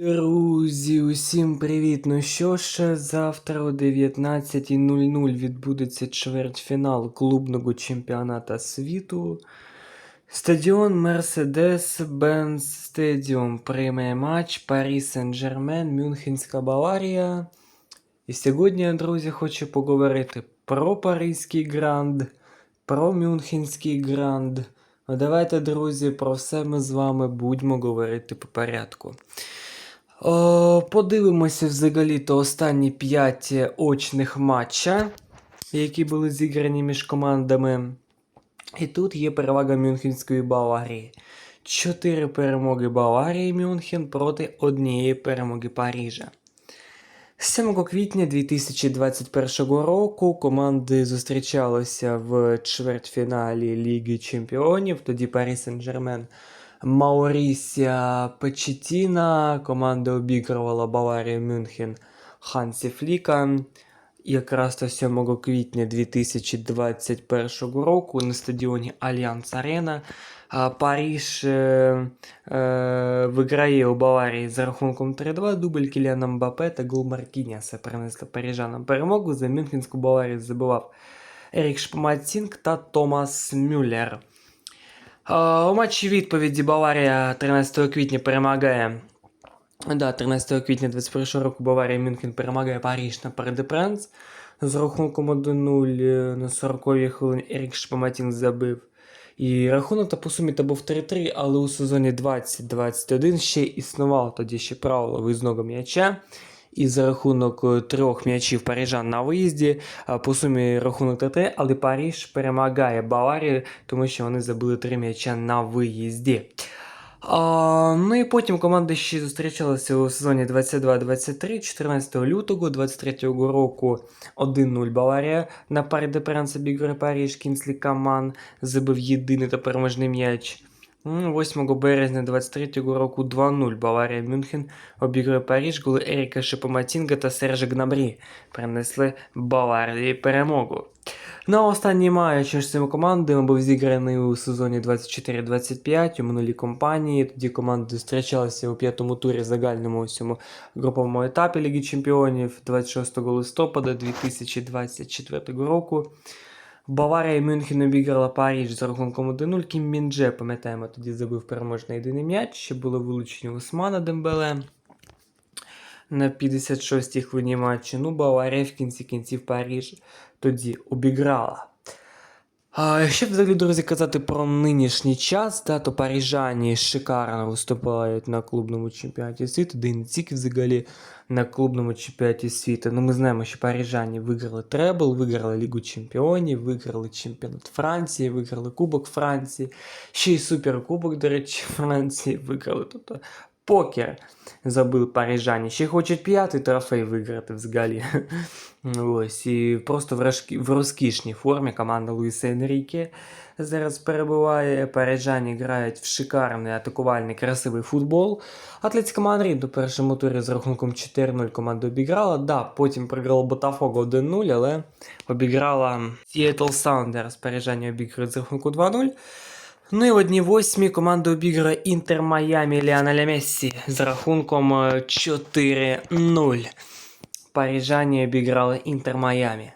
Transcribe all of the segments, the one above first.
Друзі, усім привіт! Ну що ж, завтра о 19.00 відбудеться чвертьфінал клубного чемпіоната світу. Стадіон Mercedes-Benz Stadium прийме матч Парі Сен-Жермен, Мюнхенська Баварія. І сьогодні, друзі, хочу поговорити про Паризький гранд, про Мюнхенський гранд. Ну, давайте, друзі, про все ми з вами будемо говорити по порядку. О, подивимося взагалі-то останні 5 очних матча, які були зіграні між командами. І тут є перевага Мюнхенської Баварії. Чотири перемоги Баварії Мюнхен проти однієї перемоги Парижа. 7 квітня 2021 року команди зустрічалися в чвертьфіналі Ліги Чемпіонів. Тоді Парі Сен-Жермен Маурісія Печетіна. Команда обігрувала Баварію Мюнхен Хансі Фліка. Якраз то 7 квітня 2021 року на стадіоні Альянс Арена а, Париж е, е, виграє у Баварії з рахунком 3-2. Дубль Кіліана Мбапе та гол Маркіняса принесли парижанам перемогу. За Мюнхенську Баварію забивав Ерік Шпаматінг та Томас Мюллер. А, У матчі відповіді Баварія 13 квітня перемагає. Да, 13 квітня 21 року Баварія Мюнхен перемагає Париж на Пари де Пранс. З рахунком 1-0 е, на 40-й хвилині Ерік Шпаматін забив. І рахунок та по сумі та був 3-3, але у сезоні 20-21 ще існувало тоді ще правило виїзного м'яча. І за рахунок е, трьох м'ячів парижан на виїзді, по сумі рахунок 3-3, але Париж перемагає Баварію, тому що вони забили три м'яча на виїзді. А, ну і потім команди ще зустрічалися у сезоні 22-23, 14 лютого 23 року 1-0 Баварія на парі де Пранс обігрує Париж, Кінслі Каман забив єдиний та переможний м'яч. М, 8 березня 23 року 2-0 Баварія Мюнхен обігрує Париж, голи Еріка Шепоматінга та Сержа Гнабрі принесли Баварії перемогу. На останній матч між цими командами був зіграний у сезоні 24-25 у минулій кампанії. Тоді команди зустрічалися у п'ятому турі загальному усьому груповому етапі Ліги Чемпіонів 26 листопада 2024 року. Баварія Мюнхен обіграла Паріж за рахунком 1-0. Кім Мінже, пам'ятаємо, тоді забив переможний єдиний м'яч. Ще було вилучення Усмана Дембеле на 56-й хвилині матчі. Ну, Баварія в кінці кінців Паріж тоді обіграла. А якщо взагалі, друзі, казати про нинішній час, да, то парижані шикарно виступають на клубному чемпіонаті світу, де не тільки взагалі на клубному чемпіонаті світу. Ну, ми знаємо, що парижані виграли требл, виграли Лігу Чемпіонів, виграли чемпіонат Франції, виграли Кубок Франції, ще й суперкубок, до речі, Франції виграли. Тобто покер забили парижані. Ще хочуть п'ятий трофей виграти взагалі. Ось, і просто в, розкі... в розкішній формі команда Луїса Енріке зараз перебуває. Парижані грають в шикарний атакувальний красивий футбол. Атлетика Мадрид у першому турі з рахунком 4-0 команду обіграла. Да, потім програла Ботафого 1-0, але обіграла Seattle Sounders. Парижані обіграють з рахунку 2-0. Ну і в одній восьмій команда обіграє Інтер Майамі Ліаналя Мессі з рахунком е, 4-0. Парижані обіграли Інтер Майамі.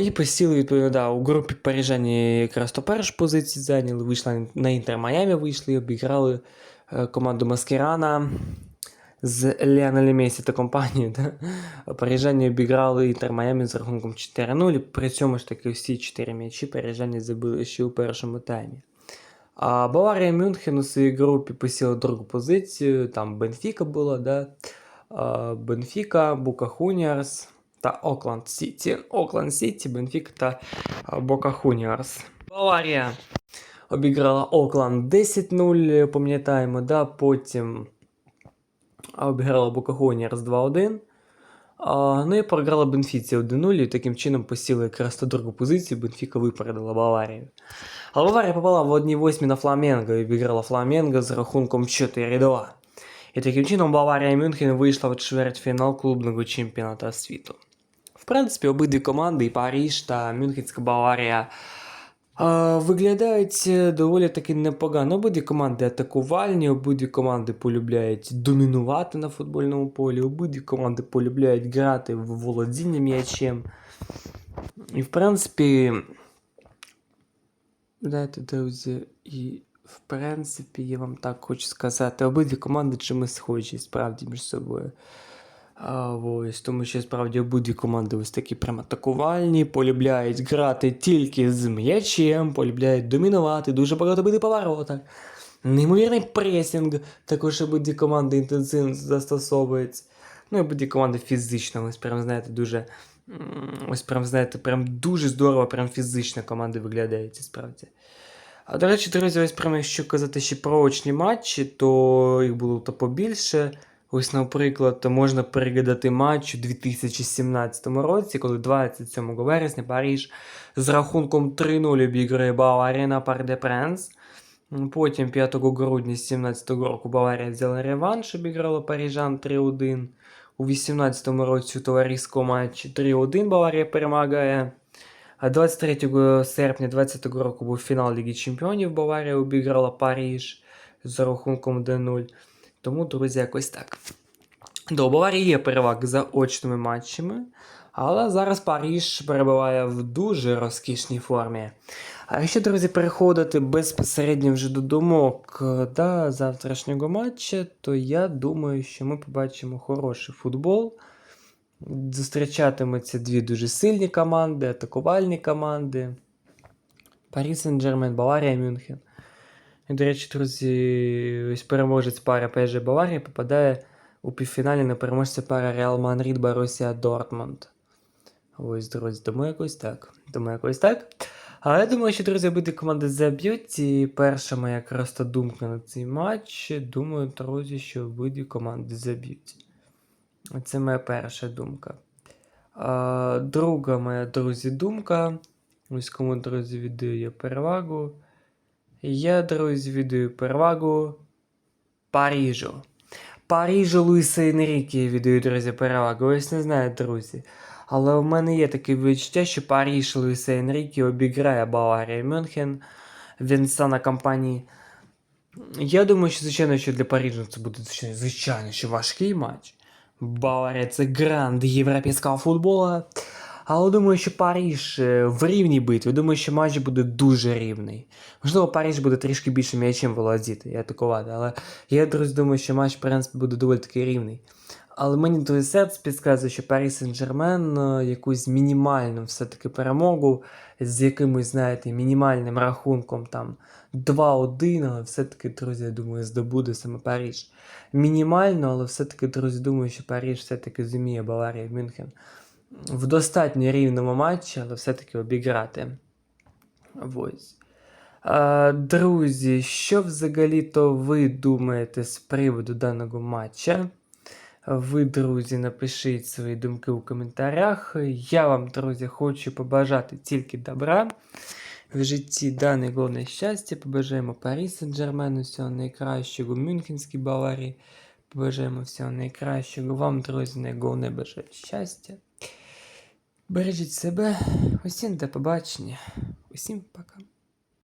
І посіли, відповідно, да, у групі парижані якраз то першу позицію зайняли, вийшли на Інтер Майамі, вийшли і обіграли е, команду Маскерана з Ліаналем Месі та компанією. Да? Парижані обіграли Інтер Майамі з рахунком 4-0. При цьому ж таки всі 4 м'ячі парижані забили ще у першому таймі. А Баварія Мюнхен у своїй групі посіла другу позицію. Там Бенфіка була, да? А, Бенфіка, Бука Хуніарс та Окленд Сіті. Окленд Сіті, Бенфіка та Бока Хуніарс. Баварія обіграла Окленд 10-0, пам'ятаємо, да? потім обіграла Бока Хуніарс 2-1. Ну і програла Бенфіці 1-0 і таким чином посіла якраз на другу позицію. Бенфіка випередила Баварію. Але Баварія попала в одній восьмі на Фламенго і обіграла Фламенго з рахунком 4-2. І таким чином Баварія Мюнхен вийшла в чвертьфінал клубного чемпіоната світу. В принципі, обидві команди, і Париж та Мюнхенська Баварія, А, виглядають е, доволі таки непогано. Обидві команди атакувальні, обидві команди полюбляють домінувати на футбольному полі, обидві команди полюбляють грати в володіння м'ячем. І в принципі, знаєте, друзі, і в принципі, я вам так хочу сказати, обидві команди чимось схожі справді між собою. А, ось, тому що справді обидві команди ось такі прям атакувальні, полюбляють грати тільки з м'ячем, полюбляють домінувати, дуже багато бити по воротах. Неймовірний пресінг, також обидві команди інтенсивно застосовують. Ну і обидві команди фізично, ось прям, знаєте, дуже. Ось прям, знаєте, прям дуже здорово, прям фізично команди виглядають, справді. А до речі, друзі, ось прямо якщо казати ще про очні матчі, то їх було то побільше. Ось, наприклад, можна переглядати матч у 2017 році, коли 27 вересня Паріж з рахунком 3-0 обіграє Баварія на Пар де Пренс. Потім 5 грудня 2017 року Баварія взяла реванш, обіграла Парижан 3-1. У 2018 році у товариському матчі 3-1 Баварія перемагає. А 23 серпня 2020 року був фінал Ліги Чемпіонів. Баварія обіграла Париж з рахунком 1-0. Тому, друзі, якось так. До Баварії є переваги за очними матчами, але зараз Париж перебуває в дуже розкішній формі. А якщо, друзі, переходити безпосередньо вже до думок да, завтрашнього матча, то я думаю, що ми побачимо хороший футбол. Зустрічатимуться дві дуже сильні команди, атакувальні команди. Парі Сен-Джермен, Баварія, Мюнхен. До речі, друзі, ось переможець пари PSG Баварія попадає у півфіналі на переможця пара Реал Мадрид Борусія Дортмунд. Ось, друзі, тому якось так. Тому якось так. Але я думаю, що, друзі, обидві команди заб'ють. І перша моя просто думка на цей матч. Думаю, друзі, що обидві команди заб'ють. Це моя перша думка. А, друга моя, друзі, думка. Ось кому, друзі, віддаю я перевагу. Я, друзі, віддаю перевагу Парижу. Парижу Луїса Енрікі віддаю, друзі, перевагу. Ось не знаю, друзі. Але в мене є таке відчуття, що Париж Луїса Енрікі обіграє Баварія Мюнхен. Він стане компанії. Я думаю, що, звичайно, що для Парижу це буде звичайно, що важкий матч. Баварія це гранд європейського футболу. Але думаю, що Париж е, в рівній битві. Думаю, що матч буде дуже рівний. Можливо, Париж буде трішки більше м'ячем володіти і атакувати. Але я, друзі, думаю, що матч, в принципі, буде доволі таки рівний. Але мені той серце підказує, що Парі Сен-Жермен е, якусь мінімальну все-таки перемогу з якимось, знаєте, мінімальним рахунком там 2-1, але все-таки, друзі, я думаю, здобуде саме Париж. Мінімально, але все-таки, друзі, думаю, що Париж все-таки зуміє Баварія Мюнхен в достатньо рівному матчі, але все-таки обіграти. Ось. А, друзі, що взагалі-то ви думаєте з приводу даного матча? Ви, друзі, напишіть свої думки у коментарях. Я вам, друзі, хочу побажати тільки добра. В житті дане головне щастя. Побажаємо Парі Сен-Джермену, всього найкращого, Мюнхенській Баварії. Побажаємо всього найкращого. Вам, друзі, найголовне бажаю щастя. Бережіть себе. Усім до побачення. Усім пока.